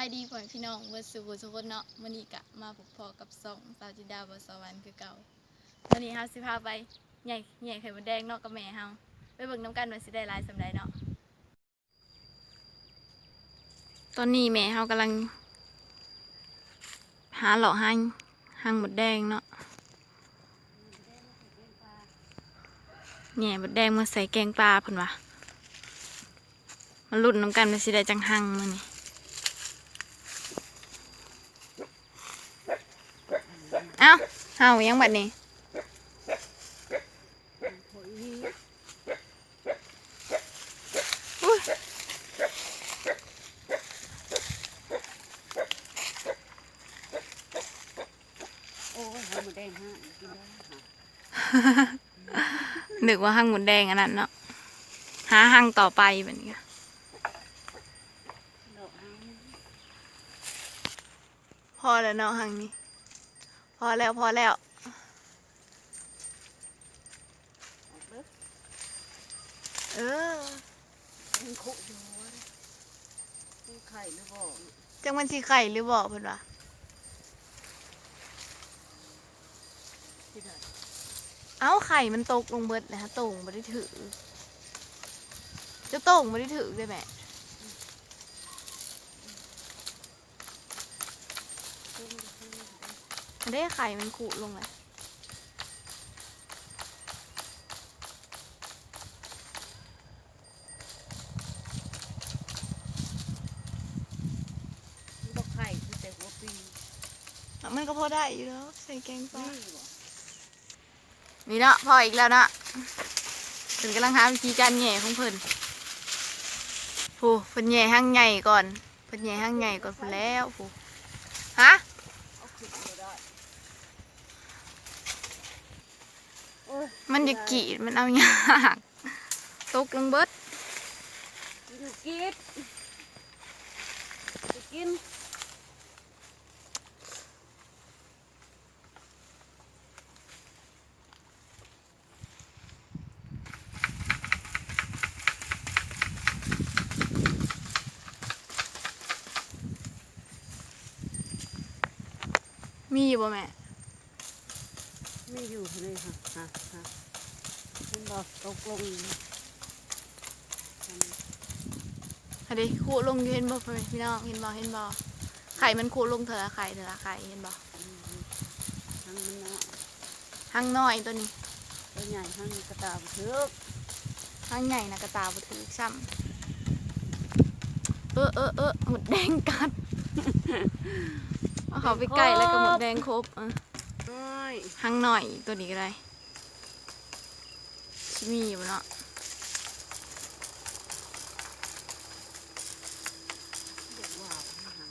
ายดีพ่อพี่น้องเบิดสู่บุทุกคนเนาะมื้อนี้กะมาพบพอกับสองสาวจินดาบสวรรค์คือเก่ามื้อนี้เฮาสิพาไปใหญ่ใหญ่ไข่มดแดงเนาะกับแม่เฮาไปเบิ่งน้ำกันว่าสิได้หลายสำใดเนาะตอนนี้แม่เฮากำลัง หาเหลาะหังหังหมดแดงเนาะแหน่หมดแดงมาใส่แกงปลาเพิ่นว่ามาลุ้นน้ำกันว่าสิได้จังหังมื้อนี้ เอ้าเฮายังบัดนี้อุ้ยโอ้ยหัวหมูแดงฮะกินได้ค่ะนึกว่าหังหมดแดงอันนั้นเนาะหาหังต่อไปแบบนี้ค่ะดอกอ้างพอแล้วเนาะหังนี้ พอแล้วพอแล้วออกเด้อเออมันคุอยู่วะมันไข่หรือบ่จังมันสิไข่หรือบ่เพิ่นว่าที่ไหนเอ้าไข่มันตกลงเบิดนะฮะโต่งบ่ได้ถือ จะโต่งบ่ได้ถือได้แม่ ขึ้นขึ้น อัน ได้ไข่มันขูดลงเลยมันก็ไข่คือแต่หัวปีอะมันก็พอได้อยู่แล้วใส่แกงปลานี่บ่นี่เนาะพออีกแล้วเนาะถึงกำลังหาวิธีการแหย่ของเพิ่นผู้เพิ่นแหย่ห้างใหญ่ก่อนเพิ่นแหย่ห้างใหญ่ก่อนพุ่นแล้วผู้ฮะ เอาขึ้นบ่ได้โอ้ย มันจะกรีดมันเอายากตกลงเบิดกินกินจะกินมีอยู่บ่แม่ ไม่อยู่เลยค่ะฮะฮะมันบอกตกลงอันนี้ขูดลงอยู่เห็นบ่พ่อแม่พี่น้องเห็นบ่เห็นบ่ไข่มันขูดลงเถอะไข่เถอะไข่เห็นบ่ทั้งมันเนาะห้างน้อยตัวนี้ตัวใหญ่ทั้งกระตาบเถือกห้างใหญ่นะกระตาบ่ถือซ้ำเออเออเออหมดแดงกัดเอาเขาไปใกล้แล้วก็หมดแดงครบอะน้อย ห้างหน่อยตัวนี้ก็ได้ชิมีอยู่เนาะเด็กว่าวหาง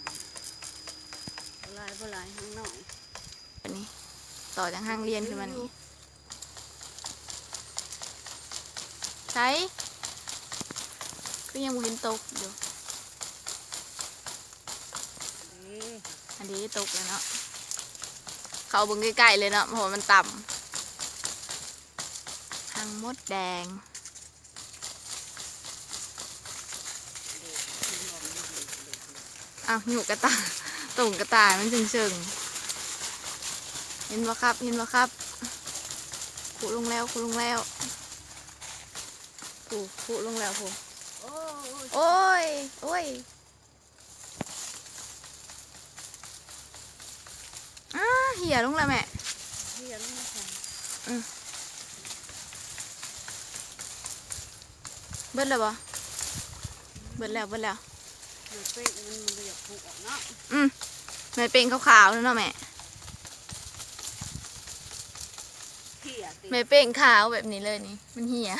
บลายบลายข้างนอกอันนี้ต่อจากห้างเรียนขึ้นมานี่ใช้ก็ยังบ่เห็นตกอยู่เด้อันนี้ตกแล้วเนาะ เขาบึงใกล้ๆเลยเนาะเพราะมันต่ำหางมดแดงอ้าวหนูกระตายตุ่งกระต่ายมันจึงเชิงๆเห็นบ่ครับ เห็นบ่ครับขุลงแล้วขุลงแล้วผูขุลงแล้วผูโอ้ย โอ้ย โอ้ยอ้าเหี่ยลงแล้วแม่เฮียลูกค่ะเบิดแล้วบ่เบิดแล้วเบิดแล้วเดี๋ยวเป๊กมันมันอยากผูกออกเนาะอืมแม่เป็นขาวๆแล้วเนาะแม่เฮียติแม่เป็นขาวแบบนี้เลยนี่ มันเหี่ย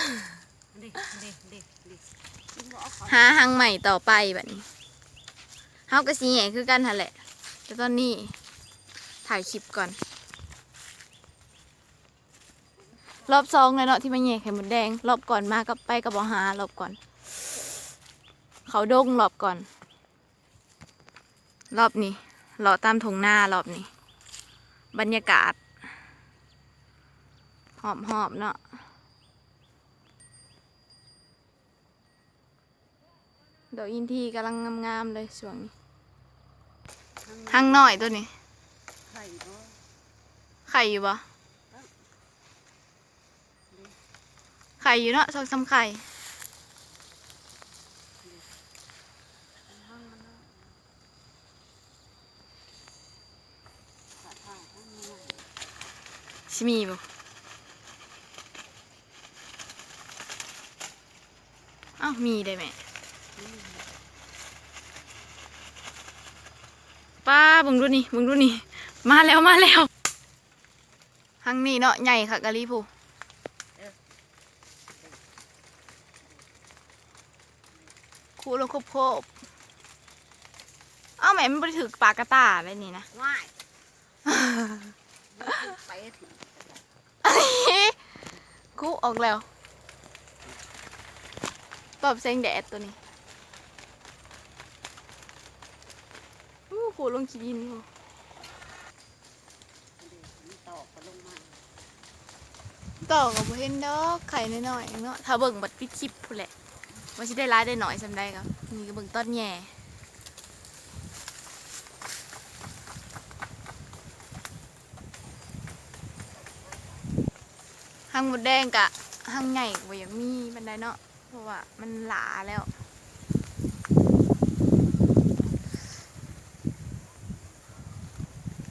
เด็กเด็กเด็กเด็กกินบ่เอาเขาหาหางใหม่ต่อไปแบบนี้เฮาก็สิแหง่คือกันหั่นแหละแต่ตอนนี้ ถ่ายคลิปก่อน รอบสองเลยเนาะที่มาแหง่ไข่มดแดง รอบก่อนมากับไปกับบอหารอบก่อน เขาดงรอบก่อน รอบนี้รอตามทงหน้ารอบนี้ บรรยากาศ หอบหอบๆเนาะดอกอินทีกำลังงามๆเลยช่วงนี้ หั่งหน้อยตัวนี้ ข่ก็ไข่อยู่บ่ไข่อยู่เนาะสองสามไข่ห้างมันเนาะขาดข้าวห้างมันเนาะชิมีบ่อ้าวมีได้ไหมป้าเบึงดูนี่เบึงดูนี่ มาแล้วมาแล้วหังนี่เนาะใหญ่ค่ะกะลีผู้คูลงครบครบๆเอ้าแม่มันไปถือปลากระต่ายอะไรนี่นะง่ายไปถึงกูออกแล้วตอบเสียงแดดตัวนี้อู้หูลงขี้ดินอยู่ มันต่อก็ลงมา ต่อกับเห็นดอกไข่น้อยๆเนาะถ้าเบิ่งบัดปิดคลิปพู้แหละว่าสิได้ร้ายได้หน่อยสำได้ครับนี่ก็เบิ่งต้นแย่หางหมดแดงกะหางใหญ่กว่าอย่างมีบันไดเนาะเพราะว่ามันหลาแล้ว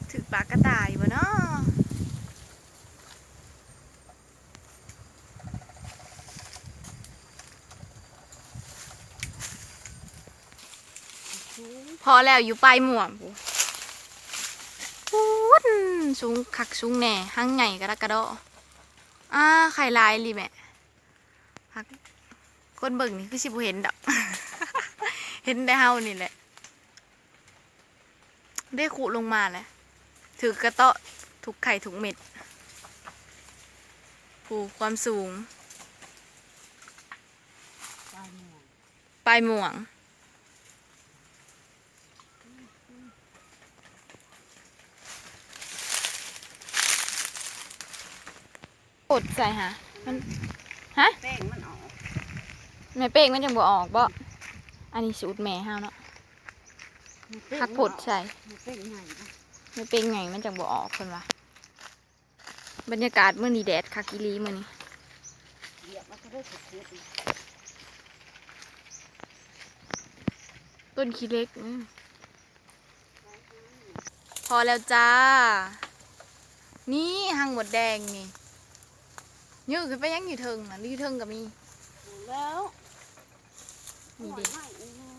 ถือปลากระต่ายบ่เนาะ ชู พ อแล้วอยู่ปลายหมวกปูดสูงคักสูงแน่หังใหญ่กระกระดอ่าไข่ลายรีแม่พักคนเบิ่งนี่คือสิบเห็นดอกเห็นได้เฮานี่แหละ ได้ขุลงมาแหละถือกระเตาะทุกไข่ทุกเม็ดผูความสูง ปลายหมวกปลายหมวง กดใส่ฮะมันฮะแป้งมันออกแม่เป้งมันจังบ่ออกบ่อันนี้สูตรแม่ห้าวเนาะพักผดใส่มันเป็นใหญ่นะแม่เป้งไงมันจังบ่ออกเพิ่นว่าบรรยากาศมื้อนี้แดดคักอีหลีมื้อนี้เหยียบมันก็ได้สุดเสียอีกต้นขี้เล็กอืมพอแล้วจ้า นี่หังหมดแดงนี่ ยืดขึ้นไปยังอยู่เทิงน่ะอยู่เทิงก็มีแล้วนี่เด็ไม่อีกนะ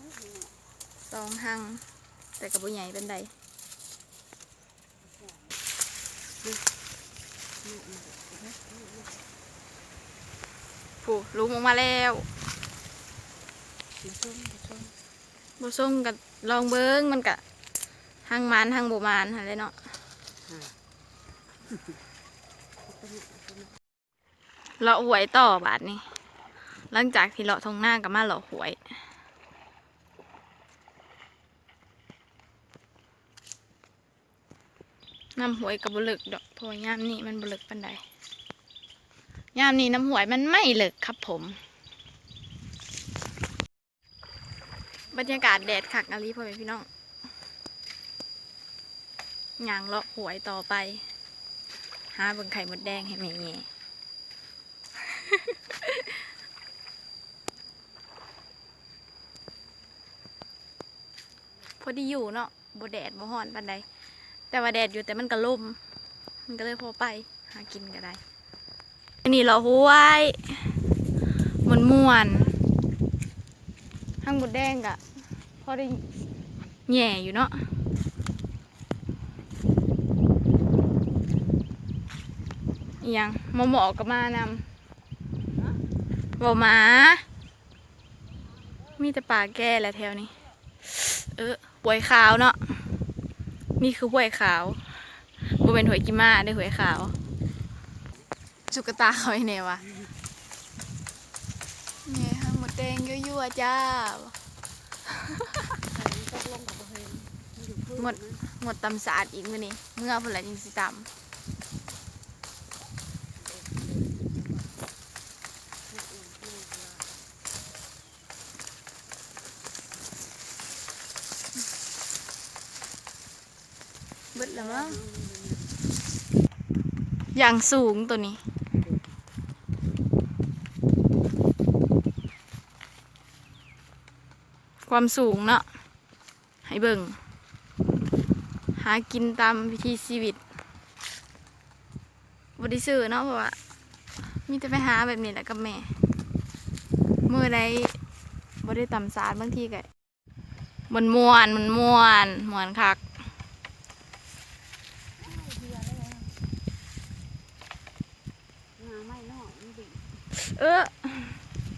สองหังแต่กับบุใหญ่เป็นใดผู้ลุงออกมาแล้วมาส้มมาส้มบส่งกับลองเบิ้งมันกะหังมันหังโบมานอะไรเนาะ เลาะหวยต่อบาทนี่หลังจากที่เลาะทงหน้ากับมาเลาะหวย น้ำหวยกับบลึกดอกพราะว่ายามนี้มันบลึกปันใดยามนี้น้ำหวยมันไม่เลึกครับผม บรรยากาศแดดคักอาลีพ่อแม่พี่น้องย่างเลาะหวยต่อไป หาเบิ่งไข่มดแดงให้แม่แง่ พอดีอยู่เนาะบ่แดดบ่ฮ้อนปานใดแต่ว่าแดดอยู่แต่มันก็ลม มันก็เลยพอไป หากินก็ได้ อันนี้เราห้วยมวนมวนห้างบดแดงกะพอได้แหย่อยู่เนาะอหยังหมอหมอก็มานำ บ่หมา มีแต่ป่าแก่แหละแถวนี้ เออหวยขาวเนาะ นี่คือหวยขาวบ่เป็นหวยกิมาได้หวยขาว จุกตาเขาไอ้เนี่ยวะเนี่ยหางหมดแดงยั่วๆจ้า หมดหมดตำสะอาดอีกมื้อนี้เมื่อพุ่นละจิงสิตำ บิดแล้วมั้งอย่างสูงตัวนี้ ความสูงเนาะให้เบิ่ง หากินตามวิธีชีวิตบไดิซื้อเนาะเพราะว่ามีแต่ไปหาแบบนี้แหละกับแม่มือใดบ่ได้ตำสารบางทีก็มันมวนมันมวนมวนคัก งาไม่นอกมันดิ เออ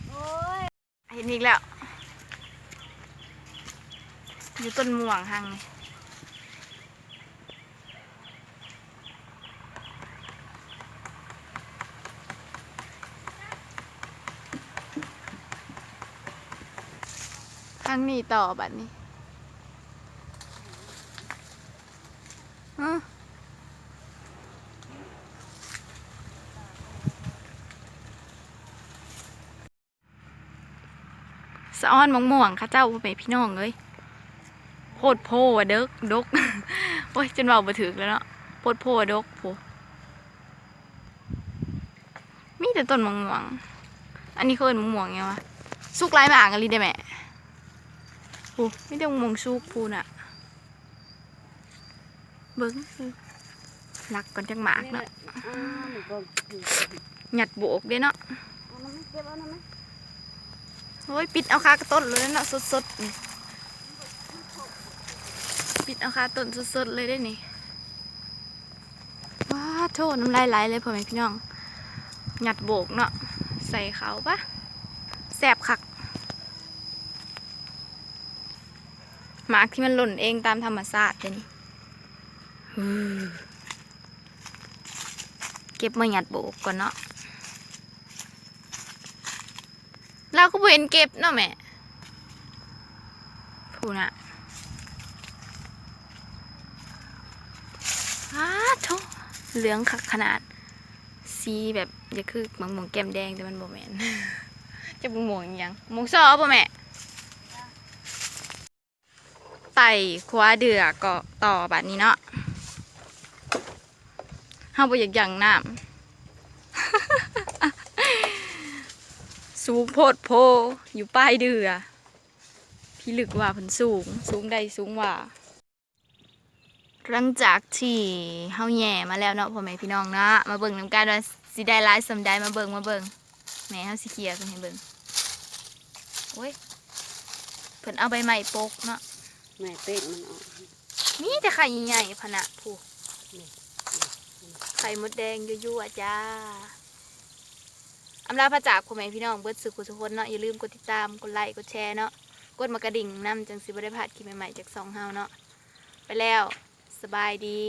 โอ้ยเห็นอีกแล้ว อยู่ต้นม่วงหังนี่ทางนี้ต่อบัดนี้ฮะสะ อ้อนมะม่วงๆค่ะเจ้าพ่อแม่พี่น้องเอ้ยโพดโพอะเด็กดกโอ้ยจนเบาบ่ถึกแล้วเนาะโพดโพอะดกโพมีแต่ต้นมะม่วงอันนี้เขาเอิ้นมะม่วงไงวะสุกหลายหมากกันลีได้แม่โอ้มีแต่มะม่วงสุกพูน่ะเบิ้งหลักก่อนจังหมากนี่เนาะแหละอ่าหนูก็ถือหยัดโบกเด้เนาะ เอาน้ำมันเก็บเอาน้ำมัน โอ้ยปิดเอาคากระต้นเลยเนาะสดๆปิดเอาคาต้นสดๆเลยได้นี่ว้าโทษน้ำลายไหลเลยพ่อแม่พี่น้องหยัดโบกเนาะใส่เขาปะแสบคักหมากที่มันหล่นเองตามธรรมชาติเลยนี่เก็บมาหยัดโบกก่อนเนาะ เราก็บ่เห็นเก็บเนาะแม่พูน่ะอ้าโถเหลืองคักขนาด สีแบบอย่าคือมังม่งแก้มแดงแต่มันบ่แมนจะมังม่วงยังมงซอบ่แม่ไต่คว้าเดือก็ต่อแบบนี้เนาะเฮาบ่อยากยังน้ำ สูงโพดโพ อยู่ป้ายเดือ พี่ลึกว่าเพิ่นสูง สูงใดสูงว่าหลังจากที่เฮาแย่มาแล้วเนาะพ่อแม่พี่น้องเนาะมาเบิ่งนำกันว่าสิได้หลายสำได้มาเบิ่งมาเบิ่งแม่เฮาสิเคลียร์กันให้เบิ่งโอ้ยเพิ่นเอาใบไม้ปกเนาะแม่เป๊กมันออกมีแต่ไข่ใหญ่ๆพะนะผู้ไข่มดแดงยั่วๆจ้า อำลาพระจากคุณแม่พี่น้องเบิดสุณทุกคนเนาะอย่าลืมกดติดตามกดไลค์กดแชร์เนาะกดมากระดิ่งนำจังสิบได้พลาดคลิปใหม่ๆจากสองเฮาเนาะไปแล้วสบายดี